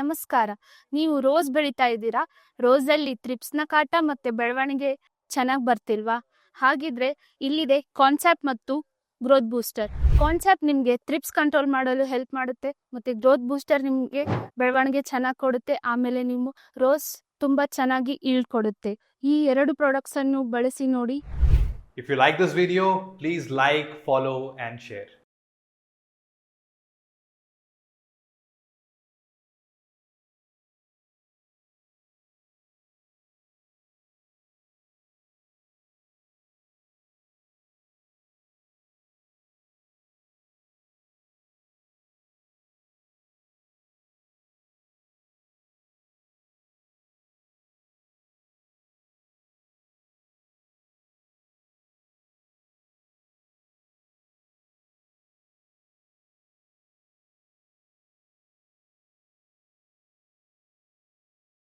ನಮಸ್ಕಾರ. ನೀವು ರೋಸ್ ಬೆಳಿತಾ ಇದ್ದೀರಾ? ರೋಸಲ್ಲಿ ತ್ರಿಪ್ಸ್ನ ಕಾಟ ಮತ್ತೆ ಬೆಳವಣಿಗೆ ಚೆನ್ನಾಗಿ ಬರ್ತಿಲ್ವಾ? ಹಾಗಿದ್ರೆ ಇಲ್ಲಿದೆ ಕಾನ್ಸೆಪ್ಟ್ ಮತ್ತು ಗ್ರೋತ್ ಬೂಸ್ಟರ್. ಕಾನ್ಸೆಪ್ಟ್ ನಿಮಗೆ ತ್ರಿಪ್ಸ್ ಕಂಟ್ರೋಲ್ ಮಾಡಲು ಹೆಲ್ಪ್ ಮಾಡುತ್ತೆ ಮತ್ತೆ ಗ್ರೋತ್ ಬೂಸ್ಟರ್ ನಿಮಗೆ ಬೆಳವಣಿಗೆ ಚೆನ್ನಾಗಿ ಕೊಡುತ್ತೆ ಆಮೇಲೆ ನೀವು ರೋಸ್ ತುಂಬಾ ಚೆನ್ನಾಗಿ ಈಲ್ಡ್ ಕೊಡುತ್ತೆ. ಈ ಎರಡು ಪ್ರಾಡಕ್ಟ್ಸ್ ಅನ್ನು ಬಳಸಿ ನೋಡಿ. If you like this video, please like, follow, and share.